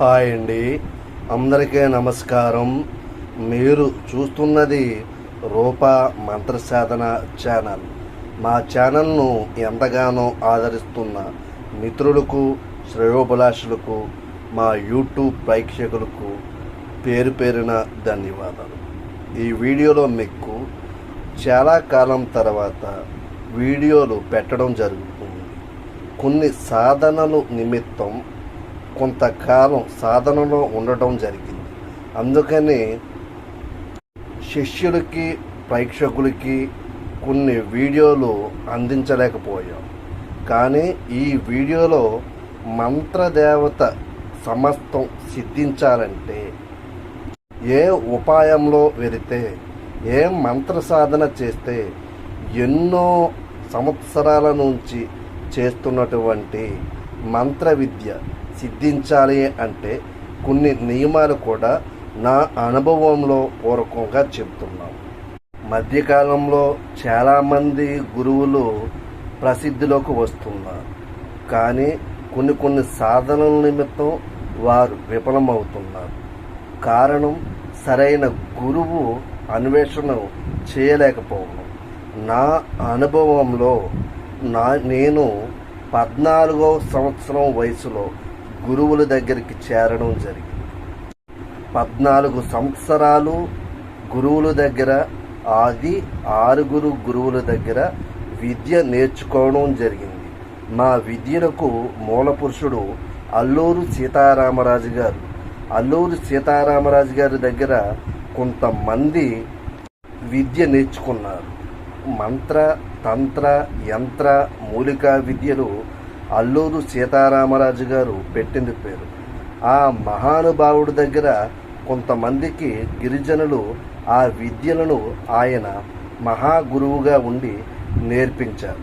Hi అండి. అందరికీ నమస్కారం. మీరు చూస్తున్నది రూప మంత్ర సాధన ఛానల్. మా ఛానల్ను ఎంతగానో ఆదరిస్తున్న మిత్రులకు శ్రేయోభిలాషులకు మా యూట్యూబ్ ప్రేక్షకులకు పేరు పేరున ధన్యవాదాలు. ఈ వీడియోలో మీకు చాలా కాలం తర్వాత వీడియోలు పెట్టడం జరుగుతుంది. కొన్ని సాధనలు నిమిత్తం కొంతకాలం సాధనలో ఉండటం జరిగింది. అందుకని శిష్యులకి ప్రేక్షకులకి కొన్ని వీడియోలు అందించలేకపోయాం. కానీ ఈ వీడియోలో మంత్రదేవత సమస్తం సిద్ధించాలంటే ఏ ఉపాయంలో వెళితే ఏ మంత్ర సాధన చేస్తే ఎన్నో సంవత్సరాల నుంచి చేస్తున్నటువంటి మంత్ర విద్య సిద్ధించాలి అంటే కొన్ని నియమాలు కూడా నా అనుభవంలో పూర్వకంగా చెప్తున్నాను మధ్యకాలంలో చాలామంది గురువులు ప్రసిద్ధిలోకి వస్తున్నారు. కానీ కొన్ని కొన్ని సాధనల నిమిత్తం వారు విఫలమవుతున్నారు. కారణం సరైన గురువు అన్వేషణ చేయలేకపోవడం. నా అనుభవంలో నా నేను పద్నాలుగో సంవత్సరం వయసులో గురువుల దగ్గరికి చేరడం జరిగింది. పద్నాలుగు సంవత్సరాలు గురువుల దగ్గర ఆది ఆరుగురు గురువుల దగ్గర విద్య నేర్చుకోవడం జరిగింది. మా విద్యలకు మూల పురుషుడు అల్లూరు సీతారామరాజు గారు. అల్లూరు సీతారామరాజు గారి దగ్గర కొంతమంది విద్య నేర్చుకున్నారు. మంత్ర తంత్ర యంత్ర మూలికా విద్యలు అల్లూరు సీతారామరాజు గారు పెట్టింది పేరు. ఆ మహానుభావుడి దగ్గర కొంతమందికి గిరిజనులు ఆ విద్యలను ఆయన మహాగురువుగా ఉండి నేర్పించారు.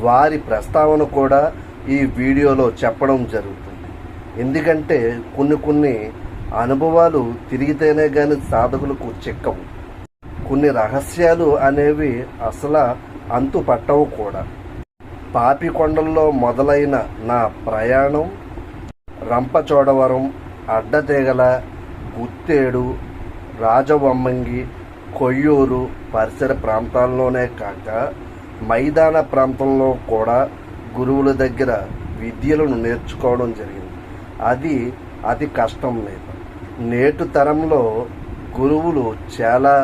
వారి ప్రస్తావన కూడా ఈ వీడియోలో చెప్పడం జరుగుతుంది. ఎందుకంటే కొన్ని కొన్ని అనుభవాలు తిరిగితేనే కానీ సాధకులకు చిక్కవు. కొన్ని రహస్యాలు అనేవి అసలు అంతు పట్టవు కూడా. పాపికొండల్లో మొదలైన నా ప్రయాణం రంపచోడవరం అడ్డతీగల గుత్తేడు రాజవమ్మంగి కొయ్యూరు పరిసర ప్రాంతాల్లోనే కాక మైదాన ప్రాంతంలో కూడా గురువుల దగ్గర విద్యలను నేర్చుకోవడం జరిగింది. అది అతి కష్టం లేదు. నేటి తరంలో గురువులు చాలా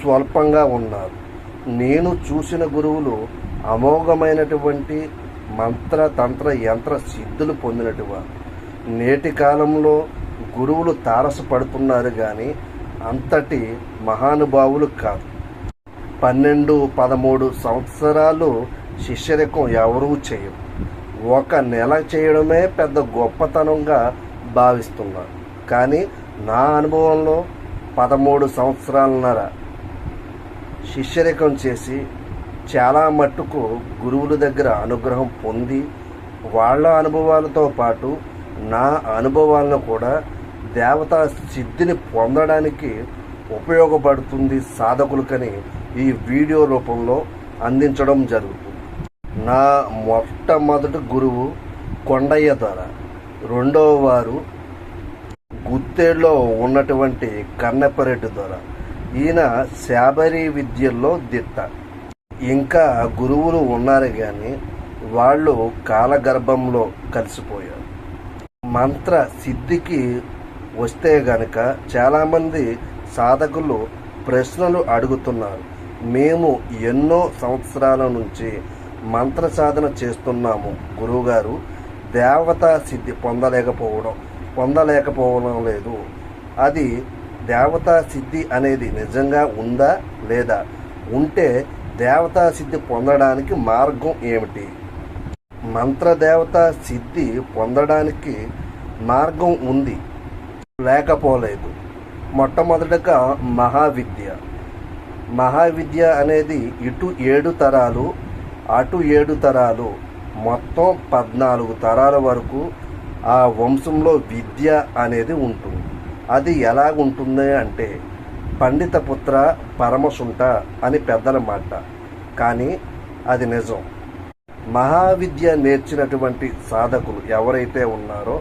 స్వల్పంగా ఉన్నారు. నేను చూసిన గురువులు అమోఘమైనటువంటి మంత్ర తంత్ర యంత్ర సిద్ధులు పొందినటువంటి నేటి కాలంలో గురువులు తారసపడుతున్నారు కానీ అంతటి మహానుభావులు కాదు. పన్నెండు పదమూడు సంవత్సరాలు శిష్యరికం ఎవరూ చేయరు. ఒక నెల చేయడమే పెద్ద గొప్పతనంగా భావిస్తున్నారు. కానీ నా అనుభవంలో పదమూడు సంవత్సరాలన్నర శిష్యరికం చేసి చాలా మట్టుకు గురువుల దగ్గర అనుగ్రహం పొంది వాళ్ళ అనుభవాలతో పాటు నా అనుభవాలను కూడా దేవతా సిద్ధిని పొందడానికి ఉపయోగపడుతుంది సాధకులకని ఈ వీడియో రూపంలో అందించడం జరుగుతుంది. నా మొట్టమొదటి గురువు కొండయ్య ధర రెండవ వారు గుత్తేడులో ఉన్నటువంటి కన్నెపరెడ్డి ధర ఈయన శాబరి విద్యల్లో దిట్ట. ఇంకా గురువులు ఉన్నారు కానీ వాళ్ళు కాలగర్భంలో కలిసిపోయారు. మంత్ర సిద్ధికి వస్తే గనక చాలామంది సాధకులు ప్రశ్నలు అడుగుతున్నారు. మేము ఎన్నో సంవత్సరాల నుంచి మంత్ర సాధన చేస్తున్నాము గురువుగారు. దేవతా సిద్ధి పొందలేకపోవడం పొందలేకపోవడం లేదు. అది దేవతా సిద్ధి అనేది నిజంగా ఉందా లేదా? ఉంటే దేవతా సిద్ధి పొందడానికి మార్గం ఏమిటి? మంత్రదేవత సిద్ధి పొందడానికి మార్గం ఉంది. లేకపోలేదు. మొట్టమొదటగా మహావిద్య. మహావిద్య అనేది ఇటు ఏడు తరాలు అటు ఏడు తరాలు మొత్తం పద్నాలుగు తరాల వరకు ఆ వంశంలో విద్య అనేది ఉంటుంది. అది ఎలాగుంటుంది అంటే పండిత పుత్ర పరమసుంట అని పెద్దల మాట. కానీ అది నిజం. మహావిద్య నేర్చినటువంటి సాధకులు ఎవరైతే ఉన్నారో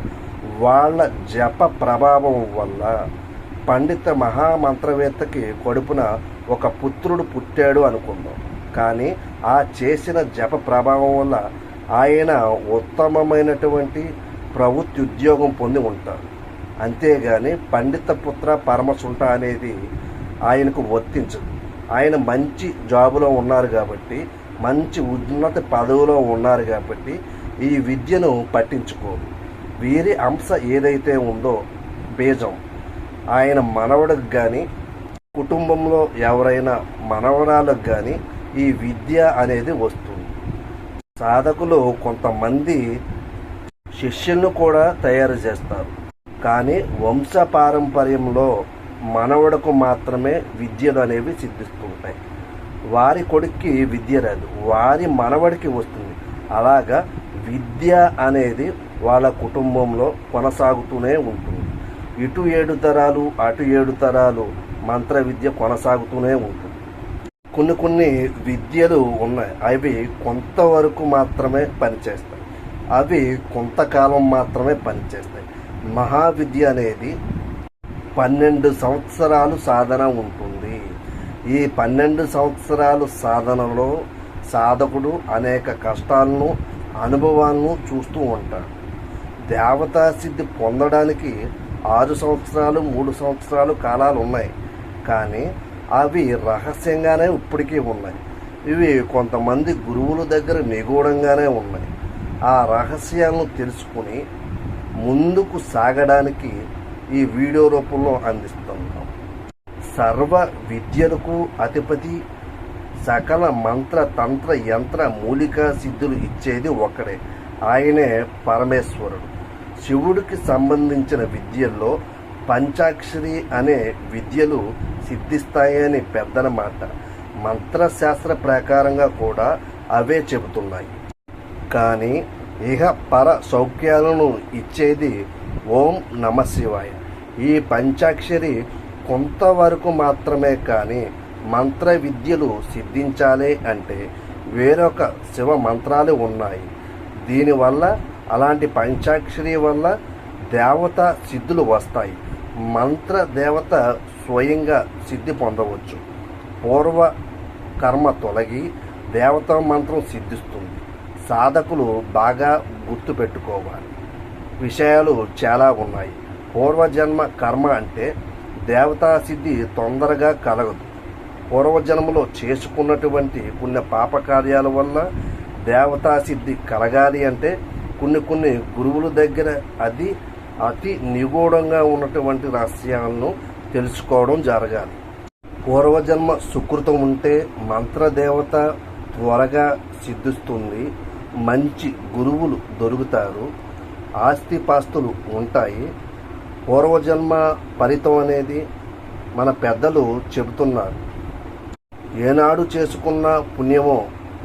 వాళ్ళ జప ప్రభావం వల్ల పండిత మహామంత్రవేత్తకి కడుపున ఒక పుత్రుడు పుట్టాడు అనుకుందాం. కానీ ఆ చేసిన జప ప్రభావం వల్ల ఆయన ఉత్తమమైనటువంటి ప్రభుత్వ ఉద్యోగం పొంది ఉంటారు. అంతేగాని పండిత పుత్ర పరమసుంట అనేది ఆయనకు వర్తించదు ఆయన మంచి జాబులో ఉన్నారు కాబట్టి మంచి ఉన్నత పదవిలో ఉన్నారు కాబట్టి ఈ విద్యను పట్టించుకోదు వీరి అంశ ఏదైతే ఉందో బీజం. ఆయన మనవడికి కానీ కుటుంబంలో ఎవరైనా మనవరాలకు కానీ ఈ విద్య అనేది వస్తుంది. సాధకులు కొంతమంది శిష్యులను కూడా తయారు చేస్తారు. కానీ వంశ పారంపర్యంలో మనవడకు మాత్రమే విద్యలు అనేవి సిద్ధిస్తుంటాయి. వారి కొడుక్కి విద్య రాదు వారి మనవడికి వస్తుంది. అలాగా విద్య అనేది వాళ్ళ కుటుంబంలో కొనసాగుతూనే ఉంటుంది. ఇటు ఏడు తరాలు అటు ఏడు తరాలు మంత్ర విద్య కొనసాగుతూనే ఉంటుంది. కొన్ని కొన్ని విద్యలు ఉన్నాయి. అవి కొంతవరకు మాత్రమే పనిచేస్తాయి. అవి కొంతకాలం మాత్రమే పనిచేస్తాయి. మహావిద్య అనేది పన్నెండు సంవత్సరాలు సాధన ఉంటుంది. ఈ పన్నెండు సంవత్సరాలు సాధనలో సాధకుడు అనేక కష్టాలను అనుభవాలను చూస్తూ ఉంటాడు. దేవతా సిద్ధి పొందడానికి ఆరు సంవత్సరాలు మూడు సంవత్సరాలు కాలాలు ఉన్నాయి. కానీ అవి రహస్యంగానే ఇప్పటికీ ఉన్నాయి. ఇవి కొంతమంది గురువుల దగ్గర నిగూఢంగానే ఉన్నాయి. ఆ రహస్యాలను తెలుసుకుని ముందుకు సాగడానికి ఈ వీడియో రూపంలో అందిస్తున్నాం. సర్వ విద్యలకు అధిపతి సకల మంత్ర తంత్ర యంత్ర మూలికా సిద్ధులు ఇచ్చేది ఒక్కడే. ఆయనే పరమేశ్వరుడు. శివుడికి సంబంధించిన విద్యల్లో పంచాక్షరి అనే విద్యలు సిద్ధిస్తాయని పెద్దనమాట మంత్రశాస్త్ర ప్రకారంగా కూడా అవే చెబుతున్నాయి. కానీ ఇహ పర సౌఖ్యాలను ఇచ్చేది ఓం నమ శివాయ. ఈ పంచాక్షరి కొంతవరకు మాత్రమే కానీ మంత్ర విద్యలు సిద్ధించాలి అంటే వేరొక శివ మంత్రాలు ఉన్నాయి. దీనివల్ల అలాంటి పంచాక్షరి వల్ల దేవత సిద్ధులు వస్తాయి. మంత్ర దేవత స్వయంగా సిద్ధి పొందవచ్చు. పూర్వ కర్మ తొలగి దేవతా మంత్రం సిద్ధిస్తుంది. సాధకులు బాగా గుర్తుపెట్టుకోవాలి. విషయాలు చాలా ఉన్నాయి. పూర్వజన్మ కర్మ అంటే దేవతాసిద్ధి తొందరగా కలగదు. పూర్వజన్మలో చేసుకున్నటువంటి కొన్ని పాపకార్యాల వల్ల దేవతాసిద్ధి కలగాలి అంటే కొన్ని కొన్ని గురువుల దగ్గర అది అతి నిగూఢంగా ఉన్నటువంటి రహస్యాలను తెలుసుకోవడం జరగాలి. పూర్వజన్మ సుకృతం ఉంటే మంత్రదేవత త్వరగా సిద్ధిస్తుంది మంచి గురువులు దొరుకుతారు ఆస్తిపాస్తులు ఉంటాయి పూర్వజన్మ ఫలితం అనేది మన పెద్దలు చెబుతున్నారు. ఏనాడు చేసుకున్న పుణ్యమో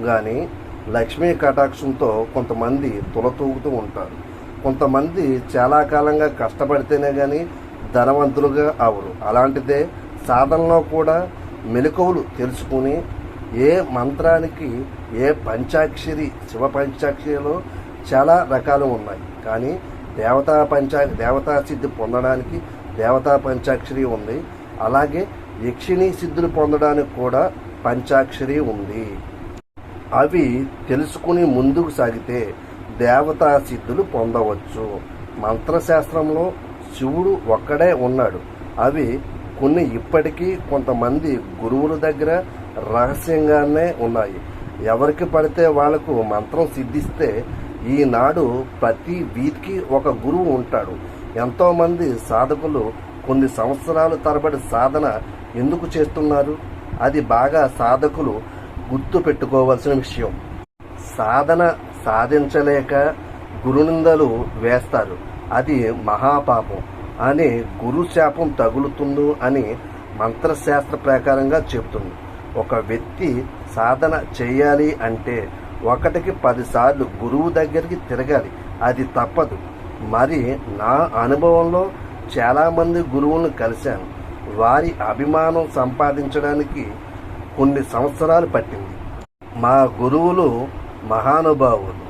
కానీ లక్ష్మీ కటాక్షంతో కొంతమంది తులతూగుతూ ఉంటారు. కొంతమంది చాలా కాలంగా కష్టపడితేనే కానీ ధనవంతులుగా అవరు. అలాంటిదే సాధనలో కూడా మెలకువలు తెలుసుకుని ఏ మంత్రానికి ఏ పంచాక్షరి శివ పంచాక్షరిలో చాలా రకాలు ఉన్నాయి. కానీ దేవతా పంచా దేవతా సిద్ధి పొందడానికి దేవతా పంచాక్షరి ఉంది. అలాగే యక్షిణీ సిద్ధులు పొందడానికి కూడా పంచాక్షరి ఉంది. అవి తెలుసుకుని ముందుకు సాగితే దేవతా సిద్ధులు పొందవచ్చు. మంత్రశాస్త్రంలో శివుడు ఒక్కడే ఉన్నాడు. అవి కొన్ని ఇప్పటికీ కొంతమంది గురువుల దగ్గర రహస్యంగానే ఉన్నాయి. ఎవరికి పడితే వాళ్ళకు మంత్రం సిద్ధిస్తే ఈనాడు ప్రతి వీధికి ఒక గురువు ఉంటాడు. ఎంతోమంది సాధకులు కొన్ని సంవత్సరాలు తరబడి సాధన ఎందుకు చేస్తున్నారు? అది బాగా సాధకులు గుర్తు పెట్టుకోవాల్సిన విషయం. సాధన సాధించలేక గురునిందలు వేస్తారు. అది మహాపాపం. అని గురు శాపం తగులుతుంది అని మంత్రశాస్త్ర ప్రకారంగా చెబుతుంది. ఒక వ్యక్తి సాధన చేయాలి అంటే ఒకటికి పదిసార్లు గురువు దగ్గరికి తిరగాలి. అది తప్పదు. మరి నా అనుభవంలో చాలామంది గురువులను కలిశాను. వారి అభిమానం సంపాదించడానికి కొన్ని సంవత్సరాలు పట్టింది. మా గురువులు మహానుభావులు.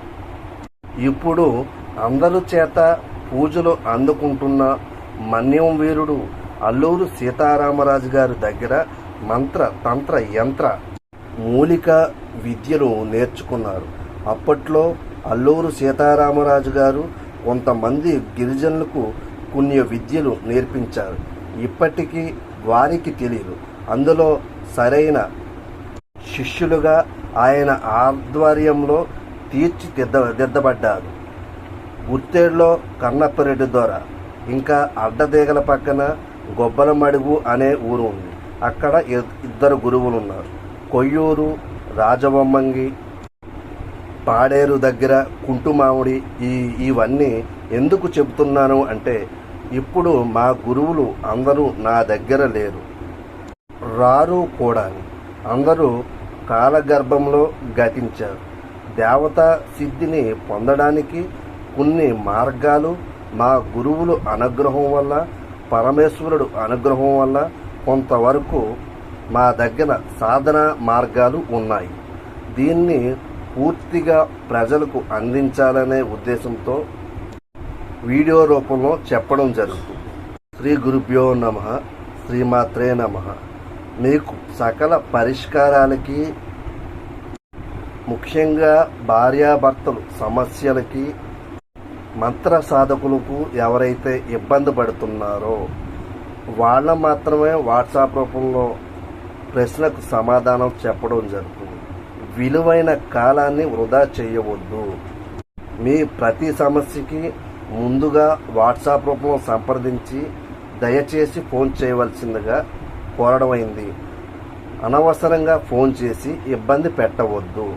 ఇప్పుడు అందరి చేత పూజలు అందుకుంటున్న మన్యం వీరుడు అల్లూరు సీతారామరాజు గారి దగ్గర మంత్ర తంత్ర యంత్ర మూలిక విద్యను నేర్చుకున్నారు. అప్పట్లో అల్లూరు సీతారామరాజు గారు కొంతమంది గిరిజనులకు కొన్ని విద్యలు నేర్పించారు. ఇప్పటికీ వారికి తెలియదు అందులో సరైన శిష్యులుగా ఆయన ఆధ్వర్యంలో తీర్చిదిద్ద దిద్దబడ్డారు. గుర్తేడులో కన్నప్పరెడ్డి ద్వారా ఇంకా అడ్డదేగల పక్కన గొబ్బలమడుగు అనే ఊరు ఉంది. అక్కడ ఇ- ఇద్దరు గురువులు ఉన్నారు కొయ్యూరు రాజవమ్మంగి పాడేరు దగ్గర కుంటుమామిడి ఈ ఇవన్నీ ఎందుకు చెబుతున్నాను అంటే ఇప్పుడు మా గురువులు అందరూ నా దగ్గర లేరు. రారు కూడా అందరూ కాలగర్భంలో గతించారు. దేవతా సిద్ధిని పొందడానికి కొన్ని మార్గాలు మా గురువులు అనుగ్రహం వల్ల పరమేశ్వరుడు అనుగ్రహం వల్ల కొంతవరకు మా దగ్గర సాధన మార్గాలు ఉన్నాయి. దీన్ని పూర్తిగా ప్రజలకు అందించాలనే ఉద్దేశంతో వీడియో రూపంలో చెప్పడం జరుగుతుంది. శ్రీ గురుభ్యో నమ. శ్రీమాత్రే నమ. మీకు సకల పరిష్కారాలకి ముఖ్యంగా భార్యాభర్తలు సమస్యలకి మంత్ర సాధకులకు ఎవరైతే ఇబ్బంది పడుతున్నారో వాళ్ళ మాత్రమే వాట్సాప్ రూపంలో ప్రశ్నకు సమాధానం చెప్పడం జరుగుతుంది. విలువైన కాలాన్ని వృధా చేయవద్దు. మీ ప్రతి సమస్యకి ముందుగా వాట్సాప్ రూపంలో సంప్రదించి దయచేసి ఫోన్ చేయవలసిందిగా కోరడమైంది అనవసరంగా ఫోన్ చేసి ఇబ్బంది పెట్టవద్దు.